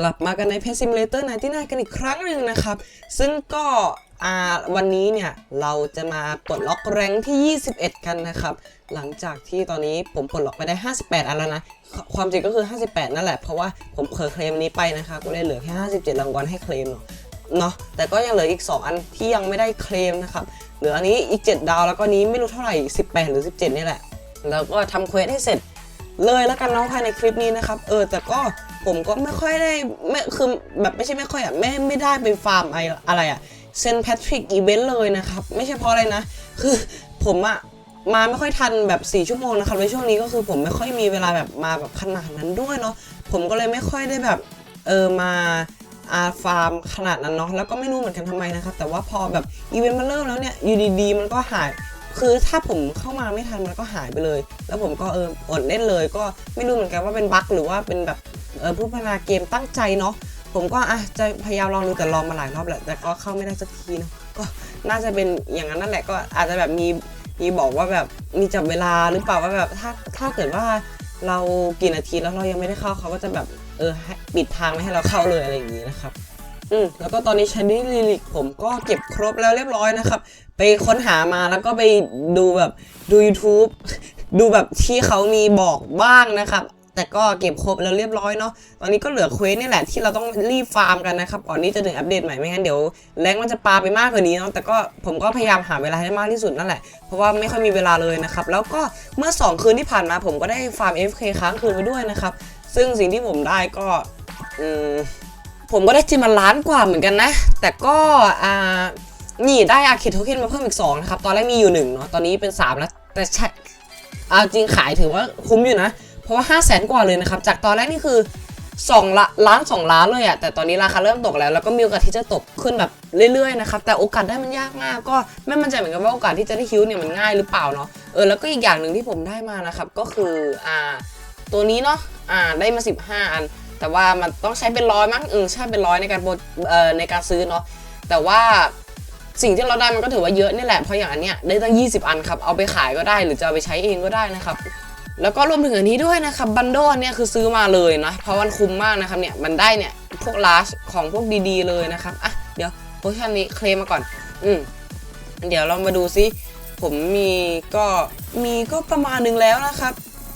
กลับมากันใน Pet Simulator 99 กันอีกครั้งหนึ่งนะครับ ซึ่งก็วันนี้เนี่ยเราจะมาปลดล็อกแรงที่ 21 กันนะครับ หลังจากที่ตอนนี้ผมปลดล็อกไปได้ 58 อันแล้วนะ ความจริงก็คือ 58 นั่นแหละ เพราะว่าผมเคยเคลมนี้ไปนะครับ ก็เลยเหลือแค่ 57 รางวัลให้เคลมเนาะเนาะแต่ก็ยังเหลืออีก 2 อันที่ยังไม่ได้เคลมนะครับ เหลืออันนี้อีก 7 ดาวแล้วก็นี้ไม่รู้เท่าไหร่ 18 หรือ 17 นี่แหละ แล้วก็ทำเควสให้เสร็จ เลยแล้วกันเน้องภายในคลิปนี้นะครับ เออแต่ก็ผมก็ไม่ค่อยได้ไม่คือแบบไม่ใช่ไม่ค่อยอะไม่ไม่ได้ไปฟาร์มอะไรอะไรอะเซนแพทริกอีเวนต์เลยนะครับ ไม่ใช่เพราะอะไรนะ คือผมอะมาไม่ค่อยทันแบบ 4 ชั่วโมงนะครับในช่วงนี้ก็คือผมไม่ค่อยมีเวลาแบบมาแบบขนาดนั้นด้วยเนาะผมก็เลยไม่ค่อยได้แบบเออมาอาฟาร์มขนาดนั้นเนาะแล้วก็ไม่รู้เหมือนกันทำไมนะครับ แต่ว่าพอแบบอีเวนต์มันเริ่มแล้วเนี่ยอยู่ดีๆมันก็หาย คือถ้าผมเข้ามาไม่ทันมันก็หายไปเลย แล้วผมก็เอออดเล่นเลย ก็ไม่รู้เหมือนกันว่าเป็นบั๊กหรือว่าเป็นแบบเออผู้พัฒนาเกมตั้งใจเนาะผมก็อะจะพยายามลองดูแต่ลองมาหลายรอบแหละแต่ก็เข้าไม่ได้สักทีเนะก็น่าจะเป็นอย่างนั้นนั่นแหละก็อาจจะแบบมีมีบอกว่าแบบมีจับเวลาหรือเปล่าว่าแบบถ้าถ้าเกิดว่าเรากี่นาทีแล้วเรายังไม่ได้เข้าเขาก็จะแบบเออปิดทางไม่ให้เราเข้าเลยอะไรอย่างนี้นะครับ อืมแล้วก็ตอนนี้ชานี่ลิลิกผมก็เก็บครบแล้วเรียบร้อยนะครับ ไปค้นหามาแล้วก็ไปดูแบบดู YouTube ดูแบบที่เขามีบอกบ้างนะครับ แต่ก็เก็บครบแล้วเรียบร้อยเนาะตอนนี้ก็เหลือเควสนี่แหละที่เราต้องรีบฟาร์มกันนะครับก่อนที่จะถึงอัปเดตใหม่ไม่งั้นเดี๋ยวแรงมันจะปาไปมากกว่านี้เนาะแต่ก็ผมก็พยายามหาเวลาให้มากที่สุดนั่นแหละ เพราะว่าไม่ค่อยมีเวลาเลยนะครับแล้วก็เมื่อ 2 คืนที่ผ่านมาผมก็ได้ฟาร์ม FK ค้างคืนไปด้วยนะครับซึ่งสิ่งที่ผมได้ก็อืม ผมก็ได้จิมมาล้านกว่าเหมือนกันนะ แต่ก็อ่านี่ได้อาคิโทเค็นมาเพิ่มอีก2นะครับ ตอนแรกมีอยู่ 1 เนาะ ตอนนี้เป็น 3 แล้ว แต่ใช่เอาจริงขายถือว่าคุ้มอยู่นะ เพราะว่า 5 0 0แสนกว่าเลยนะครับ จากตอนแรกนี่คือ2ละล้าน2ล้านเลยอะแต่ตอนนี้ราคาเริ่มตกแล้ว แล้วก็มีโอกาสที่จะตกขึ้นแบบเรื่อยๆนะครับ แต่โอกาสได้มันยากมาก ก็ไม่มั่นใจเหมือนกันว่าโอกาสที่จะได้ฮิวเนี่ยมันง่ายหรือเปล่าเนาะ เออ แล้วก็อีกอย่างหนึ่งที่ผมได้มานะครับ ก็คือ อ่า ตัวนี้เนาะ อ่า ได้มา 15 อัน แต่ว่ามันต้องใช้เป็นร้อยมั้งเออใช่เป็นร้อยในการโปรเอ่อในการซื้อเนาะแต่ว่าสิ่งที่เราได้มันก็ถือว่าเยอะนี่แหละเพราะอย่างอันเนี้ยได้ตั้ง 20 อันครับเอาไปขายก็ได้หรือจะเอาไปใช้เองก็ได้นะครับแล้วก็รวมถึงอันนี้ด้วยนะครับบันโดนเนี้ยคือซื้อมาเลยนะเพราะมันคุ้มมากนะครับเนี่ยมันได้เนี่ยพวกลาชของพวกดีๆเลยนะครับอะเดี๋ยวโพชั่นนี้เคลมมาก่อน อืมเดี๋ยวเรามาดูซิผมมีก็มีก็ประมาณนึงแล้วนะครับ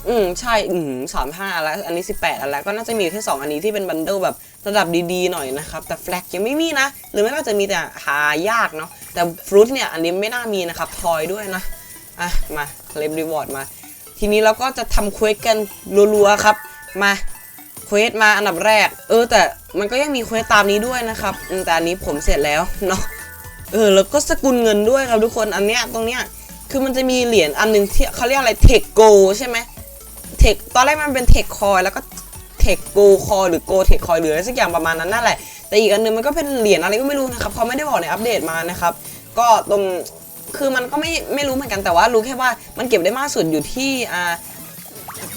อืมใช่อืมสามห้าแล้วอันนี้18อันแล้วก็น่าจะมีอยู่แค่สองอันนี้ที่เป็นบันเดิลแบบระดับดีๆหน่อยนะครับ แต่แฟลกยังไม่มีนะ หรือไม่ก็จะมีแต่หายากเนาะแต่ฟรุตเนี่ยอันนี้ไม่น่ามีนะครับทอยด้วยนะอะมาเคลมรีวอร์ดมา ทีนี้เราก็จะทำเควสกันรัวๆครับ มาเควสมาอันดับแรก เออ แต่มันก็ยังมีเควสตามนี้ด้วยนะครับแต่อันนี้ผมเสร็จแล้วเนาะเออแล้วก็สกุลเงินด้วยครับทุกคนอันเนี้ยตรงเนี้ยคือมันจะมีเหรียญอันหนึ่งที่เขาเรียกอะไรเทคโกใช่ไหม ทคตอนแรกมันเป็นเทคคอยแล้วก็เทคโกคอยหรือโกเทคคอยหรืออะไรสักอย่างประมาณนั้นนั่นแหละ แต่อีกอันนึงมันก็เป็นเหรียญอะไรก็ไม่รู้นะครับเขาไม่ได้บอกในอัปเดตมานะครับ ก็ตรงคือมันก็ไม่ไม่รู้เหมือนกันแต่ว่ารู้แค่ว่ามันเก็บได้มากสุดอยู่ที่อ่า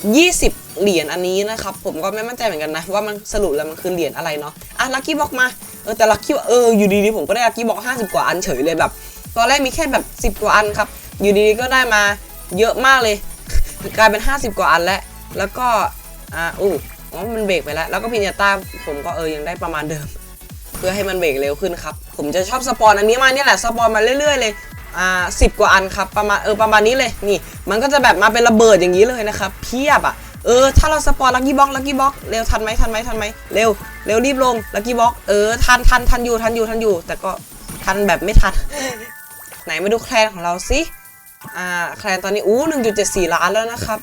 20 เหรียญอันนี้นะครับ ผมก็ไม่มั่นใจเหมือนกันนะ ว่ามันสรุปแล้วมันคือเหรียญอะไรเนาะอะลัคกี้บ็อกมาเออแต่ลัคกี้เอออยู่ดีๆผมก็ได้ลัคกี้บ็อก50กว่าอันเฉยเลยแบบ ตอนแรกมีแค่แบบ 10 กว่าอันครับ อยู่ดีๆก็ได้มาเยอะมากเลย กลายเป็น 50 กว่าอันแล้ว แล้วก็ อ่าอู้อ๋อมันเบรกไปแล้ว แล้วก็พิญญาต้าผมก็เออยังได้ประมาณเดิม เพื่อให้มันเบรกเร็วขึ้นครับ ผมจะชอบสปอนอันนี้มาเนี่ยแหละ สปอนมาเรื่อยๆ เลย อ่าสิบกว่าอันครับ ประมาณ เออ ประมาณนี้เลย นี่ มันก็จะแบบมาเป็นระเบิดอย่างนี้เลยนะครับ เพียบอะ เออ ถ้าเราสปอนลักกี้บ็อกลักกี้บ็อกเร็วทันไหมทันไหมทันไหมเร็ว เร็วรีบลงลักกี้บ็อกเออ ทันทันทันอยู่ ทันอยู่ ทันอยู่ แต่ก็ทันแบบไม่ทัน ไหนมาดูแคลนของเราสิ อ่าแคลนตอนนี้อู้1.74ล้านแล้วนะครับ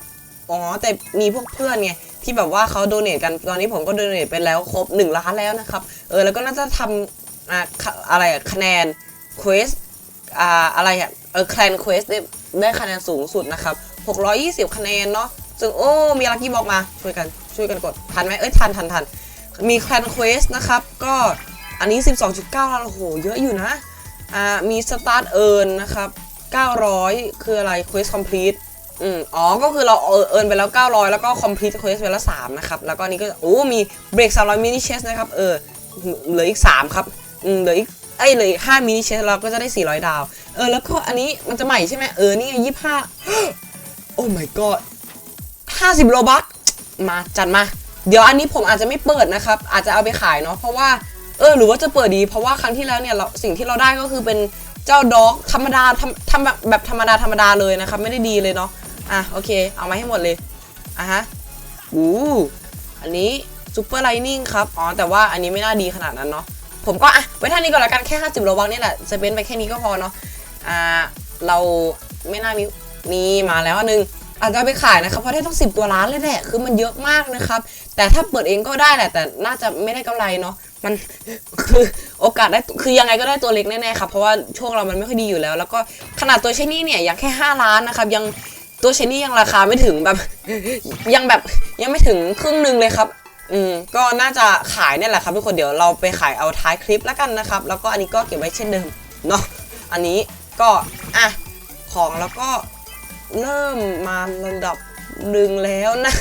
อ๋อ แต่มีพวกเพื่อนไงที่แบบว่าเขาโดเนทกัน ตอนนี้ผมก็โดเนทไปแล้วครบ1ล้านแล้วนะครับ เออ แล้วก็น่าจะทำอ่าคะอะไรอะคะแนนเควสอ่า อะไรอะเออแคลนเควสได้ได้คะแนนสูงสุดนะครับ620คะแนนเนาะ ซึ่งโอ้ มีลักกี้บอกมา ช่วยกัน ช่วยกันกด ทันไหมเอ้ย ทันทันทันมีแคลนเควสนะครับ ก็อันนี้ 12.9ล้านโอ้โห เยอะอยู่นะ อ่า มีสตาร์ทเอิร์นนะครับ 900 คืออะไร Quest Complete อืมอ๋อ ก็คือเราเออเอินไปแล้ว 900 แล้วก็ Complete Quest ไปแล้ว 3 นะครับ แล้วก็นี้ก็ โอ้ มี Break 300 Mini Chest นะครับ เออ เหลืออีก 3 ครับ อืม เหลืออีกเอ้เหลืออีก5 Mini Chest เราก็จะได้ 400 ดาว เออ แล้วก็อันนี้มันจะใหม่ใช่ไหมเออ นี่ไง25 โอ้ my god 50 โลบัคมาจัดมา เดี๋ยวอันนี้ผมอาจจะไม่เปิดนะครับ อาจจะเอาไปขายเนาะ เพราะว่า เออ หรือว่าจะเปิดดี เพราะว่าครั้งที่แล้วเนี่ยเราสิ่งที่เราได้ก็คือเป็น เจ้าด็อกธรรมดาทำทำแบบธรรมดาธรรมดาเลยนะครับ ไม่ได้ดีเลยเนาะอะโอเค เอามาให้หมดเลยอะฮะอู้อันนี้ซูเปอร์ไลนิ่งครับอ๋อแต่ว่าอันนี้ไม่น่าดีขนาดนั้นเนาะผมก็อะไว้เท่านี้ก่อนละกันแค่ 50โลบักนี่แหละจะเป็นไปแค่นี้ก็พอเนาะอ่าเราไม่น่ามีนี่มาแล้วอันนึงอาจจะไปขายนะครับเพราะได้ต้องสิบตัวล้านเลยแหละคือมันเยอะมากนะครับ แต่ถ้าเปิดเองก็ได้แหละแต่น่าจะไม่ได้กำไรเนาะมันคือโอกาสได้คือยังไงก็ได้ตัวเล็กแน่ๆครับเพราะว่าช่วงเรามันไม่ค่อยดีอยู่แล้ว แล้วก็ขนาดตัวเชนี่เนี่ยยังแค่ 5 ล้านนะครับยังตัวเชนี่ยังราคาไม่ถึงแบบ ยังแบบยังไม่ถึงครึ่งหนึ่งเลยครับอืมก็น่าจะขายเนี่ยแหละครับทุกคนเดี๋ยวเราไปขายเอาท้ายคลิปแล้วกันนะครับ แล้วก็อันนี้ก็เก็บไว้เช่นเดิมเนาะอันนี้ก็อะของแล้วก็เริ่มมาระดับหนึ่งแล้วนะ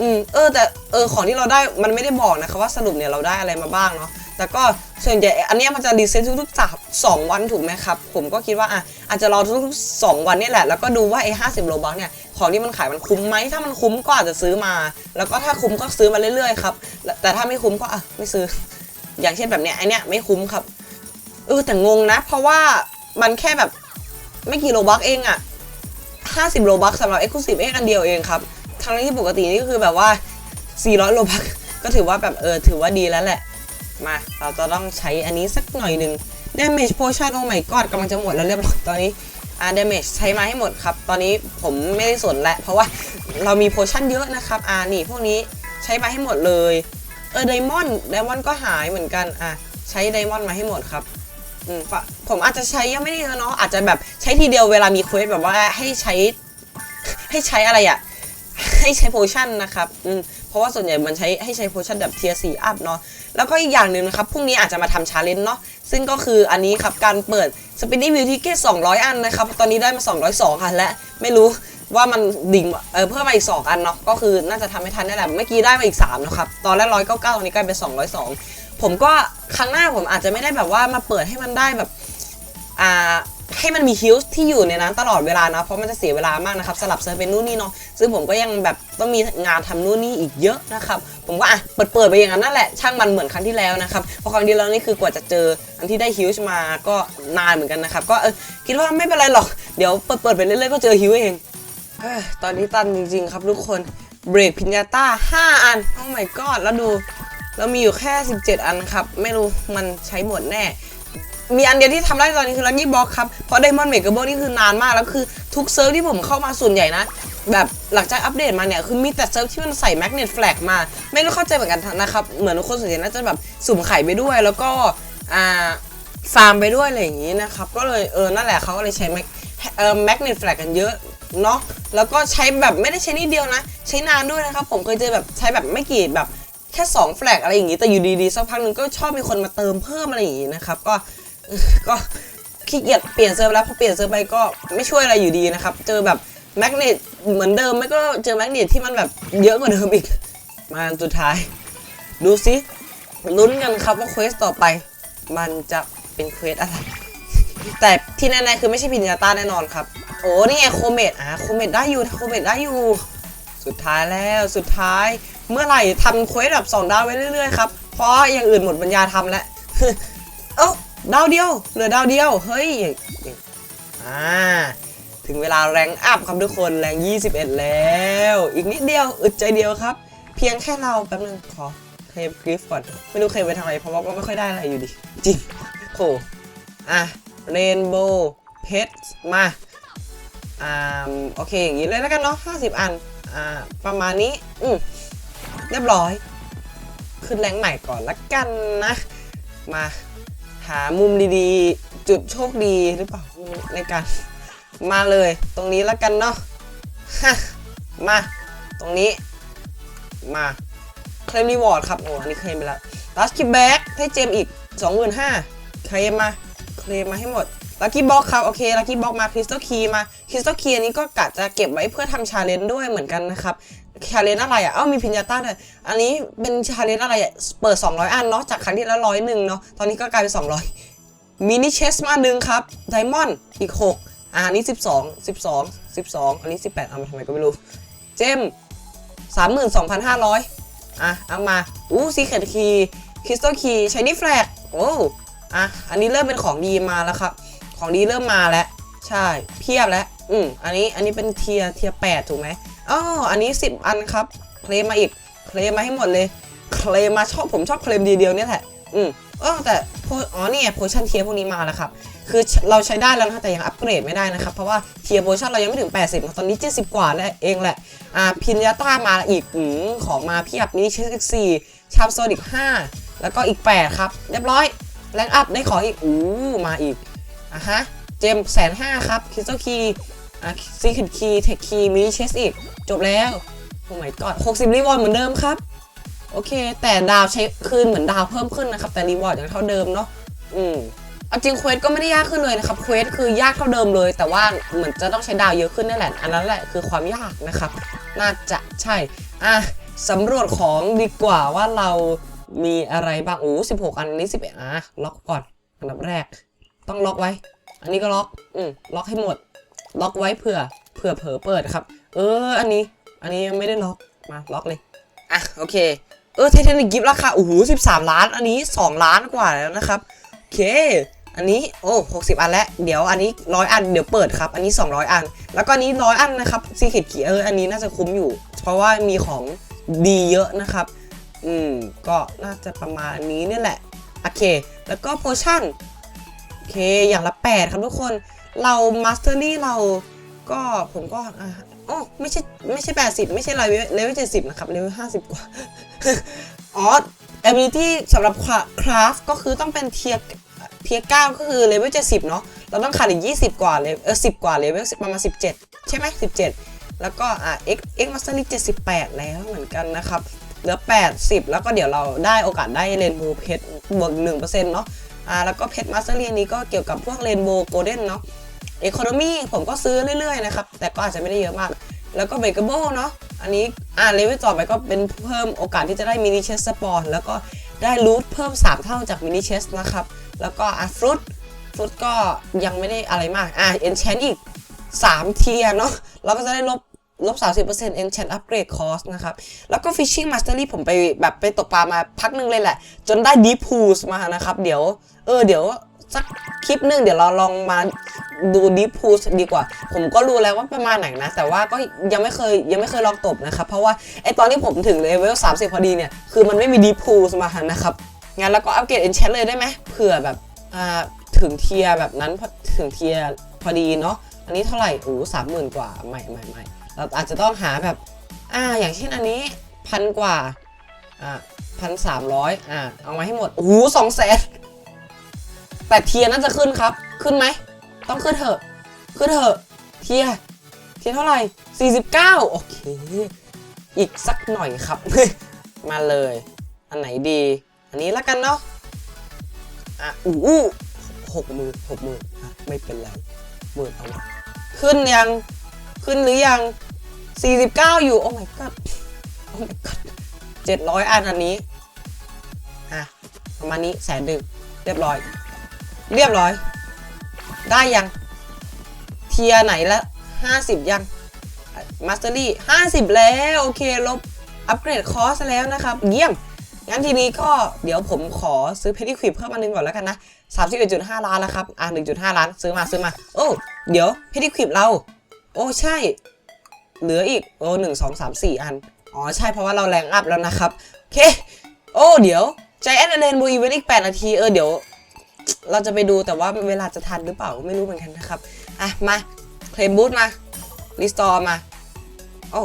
อืมเออแต่เออของที่เราได้มันไม่ได้บอกนะคะว่าสรุปเนี่ยเราได้อะไรมาบ้างเนาะแต่ก็ส่วนใหญ่อันเนี้ยมันจะรีเซ็ตทุกๆสามสองวันถูกไหมครับผมก็คิดว่าอะอาจจะรอทุกๆสองวันนี่แหละ แล้วก็ดูว่าไอ้ห้าสิบโลบัคเนี่ยของที่มันขายมันคุ้มไหมถ้ามันคุ้มก็อาจจะซื้อมา แล้วก็ถ้าคุ้มก็ซื้อมาเรื่อยๆครับแต่ถ้าไม่คุ้มก็อะไม่ซื้อ อย่างเช่นแบบเนี้ยไอเนี้ยไม่คุ้มครับเออแต่งงนะ เพราะว่ามันแค่แบบไม่กี่โลบัคเองอะ50 โลบัคสำหรับ Exclusive X อันเดียวเองครับ ทั้งที่ปกตินี่ก็คือแบบว่า 400 โลบัคก็ถือว่าแบบเออถือว่าดีแล้วแหละ มา เราจะต้องใช้อันนี้สักหน่อยหนึ่ง Damage Potion โอ้ my god กำลังจะหมดแล้วเรียบร้อยตอนนี้อ่า Damage ใช้มาให้หมดครับ ตอนนี้ผมไม่ได้สนแล้วเพราะว่าเรามีโพชั่นเยอะนะครับอ่านี่พวกนี้ใช้มาให้หมดเลยเออไดมอนด์ไดมอนด์ก็หายเหมือนกันอะใช้ไดมอนด์มาให้หมดครับอืมผมอาจจะใช้ยังไม่ได้เยอะเนาะอาจจะแบบใช้ทีเดียวเวลามีเควสแบบว่าให้ใช้ให้ใช้อะไรอะ ให้ใช้โพชั่นนะครับอืมเพราะว่าส่วนใหญ่มันใช้ให้ใช้โพชั่นแบบเทียร์สี่อัพเนาะแล้วก็อีกอย่างหนึ่งนะครับพรุ่งนี้อาจจะมาทำชาเลนจ์เนาะซึ่งก็คืออันนี้ครับการเปิดสปินนี่วิวทิเกต200 อันนะครับตอนนี้ได้มา 202 ค่ะและไม่รู้ว่ามันดิ่งเออเพิ่มมาอีก 2 อันเนาะก็คือน่าจะทำให้ทันได้แหละเมื่อกี้ได้มาอีก3นะครับตอนแรก199ตอนนี้กลายเป็น202 ผมก็ครั้งหน้าผมอาจจะไม่ได้แบบว่ามาเปิดให้มันได้แบบอ่า ให้มันมีฮิลส์ที่อยู่ในนั้นตลอดเวลานะ เพราะมันจะเสียเวลามากนะครับสลับเซิร์ฟเป็นนู่นนี่เนาะซึ่งผมก็ยังแบบต้องมีงานทำนู่นนี่อีกเยอะนะครับ ผมก็อะเปิดเปิดไปอย่างนั้นนั่นแหละช่างมันเหมือนครั้งที่แล้วนะครับเพราะครั้งที่แล้วนี่คือกว่าจะเจออันที่ได้ฮิลส์มาก็นานเหมือนกันนะครับก็เออคิดว่าไม่เป็นไรหรอกเดี๋ยวเปิดเปิดไปเรื่อยๆก็เจอฮิลส์เองเอ้ยตอนนี้ตันจริงๆครับทุกคนเบรกพิญญาต้า5 อันโอ้ my god แล้วดู เรามีอยู่แค่ 17 อันครับ ไม่รู้มันใช้หมดแน่ มีอันเดียวที่ทำได้ตอนนี้คือลั c กี้บ็อกครับเพราะ Diamond Maker b o นี่คือนานมากแล้วคือทุกเซิร์ฟที่ผมเข้ามาส่วนใหญ่นะ แบบหลังจากอัปเดตมาเนี่ย คือมีแต่เซิร์ฟที่มันใส่แมกเนตแฟลกมา ไม่รู้เข้าใจเหมือนกันนะครับ เหมือนทุกคนส่วนใหญ่น่าจะแบบสุ่มไข่ไปด้วย แล้วก็อ่าฟาร์มไปด้วยอะไรอย่างนี้นะครับ ก็เลยเออนั่นแหละเขาก็เลยใช้แมกเอ่อแมกเนตแฟลกกันเยอะเนาะแล้วก็ใช้แบบไม่ได้ใช้นิดเดียวนะ ใช้นานด้วยนะครับผมเคยเจอแบบใช้แบบไม่กี่แบบแค่2แฟลกอะไรอย่างนี้แต่อยู่ดีๆสักพักหนึงก็ชอบมีคนมาเติมเพิ่มอะไรอย่างนี้นะครับก็ ก็ขี้เกียจเปลี่ยนเซิร์ฟแล้วพอเปลี่ยนเซิร์ฟไปก็ไม่ช่วยอะไรอยู่ดีนะครับ เจอแบบแมกเนตเหมือนเดิมไม่ก็เจอแมกเนตที่มันแบบเยอะกว่าเดิมอีก มาสุดท้าย ดูสิลุ้นกันครับว่าเควสต่อไป มันจะเป็นเควสอะไร แต่ที่แน่ๆคือไม่ใช่พินยาต้าแน่นอนครับ โอ้นี่ไงโคเมดอะโคเมดได้อยู่โคเมดได้อยู่ สุดท้ายแล้วสุดท้ายเมื่อไหร่ทำเควสแบบสองดาวไว้เรื่อยๆครับเพราะอย่างอื่นหมดปัญญาทำแล้วเอ้า ดาวเดียว เหลือดาวเดียว เฮ้ยอ่าถึงเวลาแรงอัพครับทุกคนแรง 21 แล้ว อีกนิดเดียวอึดใจเดียวครับ เพียงแค่เราแป๊บนึงขอเคลมกริฟก่อน ไม่รู้เคลมไปทำไมเพราะว่าก็ไม่ค่อยได้อะไรอยู่ดีจริงโหอะเรนโบว์เพชรมาอ่าโอเค อย่างนี้เลยแล้วกันเนาะ50 อัน อ่า ประมาณนี้ อืมเรียบร้อย ขึ้นแรงใหม่ก่อนละกันนะ มา หามุมดีๆ จุดโชคดีหรือเปล่าในการมาเลยตรงนี้แล้วกันเนาะมาตรงนี้ มาเคลมรีวอร์ดครับโอ้อันนี้เคลมไปแล้วลัสกี้แบ็กให้เจมอีก 25,000เคลมมาเคลมมาให้หมดลัคกี้บ็อกครับโอเคลัคกี้บ็อกมาคริสตัลคีมาคริสตัลคีอันนี้ก็กะจะเก็บไว้เพื่อทำชาเลนจ์ด้วยเหมือนกันนะครับ ชาเลนจ์อะไรอะเอ้ามีพิญญาต้าด้วยอันนี้เป็นชาเลนจ์อะไรอะเปิด 200 อันเนาะจากครั้งที่แล้วร้อยหนึ่งเนาะตอนนี้ก็กลายเป็น 200มินิเชสมาหนึ่งครับไดมอนด์อีก 6อ่าอันนี้ 12 12 12 อันนี้ 18อะมาทำไมก็ไม่รู้ เจม32,500อะเอามา อู้ซีเคทคีคริสตัลคีใช้นี่แฟลกโอ้อะอันนี้เริ่มเป็นของดีมาแล้วครับ ของดีเริ่มมาแล้ว ใช่เพียบแล้ว อืมอันนี้อันนี้เป็นเทียเทียแปดถูกไหม อ๋ออันนี้ 10 อันครับ เคลมมาอีก เคลมมาให้หมดเลย เคลมมาชอบผมชอบเคลมดีเดียวเนี่ยแหละ อืมเออแต่อ๋อเนี่ยโพชั่นเทียพวกนี้มาแล้วครับ คือเราใช้ได้แล้วนะแต่ยังอัปเกรดไม่ได้นะครับ เพราะว่าเทียโพชั่นเรายังไม่ถึง 80 ตอนนี้ 70 กว่าแล้วเองแหละ อ่า พินยาต้ามาอีกอืมของมาเพียบนี้เชสอีกสี่ชามโซนิก5แล้วก็อีก 8 ครับ เรียบร้อย แรงอัพได้ขออีก อู้มาอีกอะฮะ เจมแสนห้าครับ คริสตัลคี อะซีคิดคีเทคคีมินิเชสอีก จบแล้ว โอ้ my god 60 รีวอร์ดเหมือนเดิมครับ โอเค แต่ดาวใช้คืนเหมือนดาวเพิ่มขึ้นนะครับ แต่รีวอร์ดยังเท่าเดิมเนาะอืมเอาจริงเควสก็ไม่ได้ยากขึ้นเลยนะครับเควสคือยากเท่าเดิมเลย แต่ว่าเหมือนจะต้องใช้ดาวเยอะขึ้นนั่นแหละ อันนั้นแหละคือความยากนะครับ น่าจะใช่ อะสำรวจของดีกว่าว่าเรามีอะไรบ้างโอ้16อันอันนี้11อะล็อกก่อนอันดับแรก ต้องล็อกไว้ อันนี้ก็ล็อก อืมล็อกให้หมด ล็อกไว้เผื่อเผื่อเผลอเปิดครับ เออ อันนี้ อันนี้ยังไม่ได้ล็อกมาล็อกเลยอะโอเค เออไทเทนกิฟต์ราคาโอ้โห13ล้าน อันนี้2ล้านกว่าแล้วนะครับโอเค อันนี้โอ้60อันแล้วเดี๋ยวอันนี้ร้อยอันเดี๋ยวเปิดครับ อันนี้200อัน แล้วก็อันนี้ร้อยอันนะครับซีเคิดขีเอออันนี้น่าจะคุ้มอยู่ เพราะว่ามีของดีเยอะนะครับ อืมก็น่าจะประมาณนี้นี่แหละโอเค แล้วก็โพชั่นโอเคอย่างละ8ครับทุกคน เรามาสเตอรี่เราก็ผมก็อะโอ้ไม่ใช่ไม่ใช่80ไม่ใช่เลเวลเลเวล70นะครับเลเวล50กว่าอ๋อ ability สำหรับคราฟก็คือต้องเป็นเทียเทีย9ก็คือเลเวล70เนาะเราต้องขาดอีก20กว่าเลเออ10กว่าเลเวลประมาณ17ใช่ไหม17แล้วก็อะ x x mastery 78แปดแล้วเหมือนกันนะครับเหลือ80แล้วก็เดี๋ยวเราได้โอกาสได้เรนโบว์เพชรบวก1%เนาะอ่าแล้วก็เพชรมาสเตอรี่นี้ก็เกี่ยวกับพวกเรนโบว์โกลเด้นเนาะ เอคอนมีผมก็ซื้อเรื่อยๆนะครับ แต่ก็อาจจะไม่ได้เยอะมาก แล้วก็เบเกอร์โบเนาะอันนี้อ่าเลเวลต่อไปก็เป็นเพิ่มโอกาสที่จะได้มินิเชสสปอร์แล้วก็ได้รูทเพิ่ม 3 เท่าจากมินิเชสนะครับ แล้วก็อะฟรุตฟรุตก็ยังไม่ได้อะไรมากอะเอนแชนอีก 3 เทียเนาะเราก็จะได้ลบลบ 30% enchant upgrade cost นะครับ แล้วก็ fishing mastery ผมไปแบบไปตกปลามาพักหนึงเลยแหละ จนได้ deep pools มานะครับ เดี๋ยว เออ เดี๋ยว สักคลิปหนึ่งเดี๋ยวเราลองมาดู deep pools ดีกว่า ผมก็รู้แล้วว่าประมาณไหนนะ แต่ว่าก็ยังไม่เคยยังไม่เคยลองตบนะครับ เพราะว่าไอตอนที่ผมถึงเลเวล30 พอดีเนี่ย คือมันไม่มี deep pools มานะครับ งั้นแล้วก็อัปเกรด enchant เลยได้ไหมเผื่อแบบอ่าถึงเทียแบบนั้นถึงเทียพอดีเนาะอันนี้เท่าไหร่โอ้สามหมื่นกว่าใหม่ใหม่ใหม่เราอาจจะต้องหาแบบอ่าอย่างเช่นอันนี้พันกว่าอ่าพันสามร้อยอ่าเอามาให้หมดโอ้โหสองแสน แต่เทียน่าจะขึ้นครับ ขึ้นไหม ต้องขึ้นเถอะ ขึ้นเถอะ เทีย เทียเท่าไหร่ 49 โอเค อีกสักหน่อยครับ มาเลย อันไหนดี อันนี้แล้วกันเนาะ อะ อู้หกหมื่นหกหมื่นไม่เป็นไรหมื่นเอามาขึ้นยัง ขึ้นหรือยัง 49 อยู่ โอ้ my god โอ้ my god 700 อันอันนี้ อะ ประมาณนี้แสนหนึ่งเรียบร้อย เรียบร้อย ได้ยัง เทียไหนละ50ยังมาสเตอรี่50แล้ว โอเค ลบ อัปเกรดคอร์สแล้วนะครับ เยี่ยม งั้นทีนี้ก็เดี๋ยวผมขอซื้อเพ d ดี้ควิปเพิ่มอันหนึ่งก่อนแล้วกันนะ31.5ล้านแล้วครับ อะ1.5ล้านซื้อมาซื้อมา โอ้ เดี๋ยวเพ d ดี้ควิปเรา โอ้ ใช่ เหลืออีก โอ้หนึ่งสองสามสี่อัน อ๋อ ใช่เพราะว่าเราแรงอัพแล้วนะครับ โอเค โอ้ เดี๋ยวใจแอนเดนบูอีเวนต์อีก8นาที เออ เดี๋ยว เราจะไปดูแต่ว่าเวลาจะทันหรือเปล่าไม่รู้เหมือนกันนะครับ อะ มาเคลมบูทมารีสตอร์มา โอ้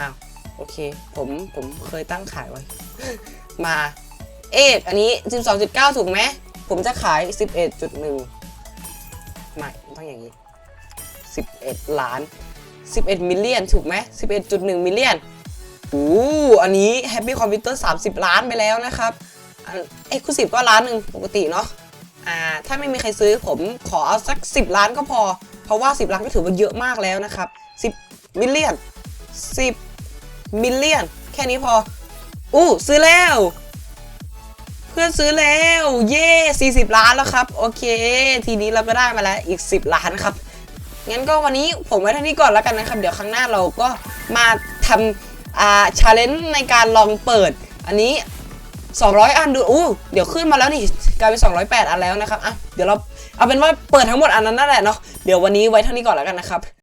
อ้าว โอเค ผมผมเคยตั้งขายไว้ มาเอทอันนี้ 12.9ถูกไหม ผมจะขาย 11.1ไม่ต้องอย่างนี้ 11 ล้าน 11 มิลเลียน ถูกไหม 11.1 มิลเลียนโอ้อันนี้ Happy Computer 30 ล้านไปแล้วนะครับเอ็กซ์คลูซีฟก็ล้านหนึ่งปกติเนาะ อ่าถ้าไม่มีใครซื้อผมขอเอาสัก 10 ล้านก็พอ เพราะว่า 10 ล้านก็ถือว่าเยอะมากแล้วนะครับ 10มิลเลียน10มิลเลียนแค่นี้พอ อู้ซื้อแล้ว เพื่อนซื้อแล้ว เย่40 ล้านแล้วครับ โอเค ทีนี้เราก็ได้มาแล้วอีก 10 ล้านครับงั้นก็วันนี้ผมไว้เท่านี้ก่อนแล้วกันนะครับ เดี๋ยวครั้งหน้าเราก็มาทำอ่าชาเลนจ์ในการลองเปิด อันนี้ 200 อันดูอู้เดี๋ยวขึ้นมาแล้วนี่กลายเป็น 208 อันแล้วนะครับอะเดี๋ยวเราเอาเป็นว่าเปิดทั้งหมดอันนั้นนั่นแหละเนาะเดี๋ยววันนี้ไว้เท่านี้ก่อนแล้วกันนะครับ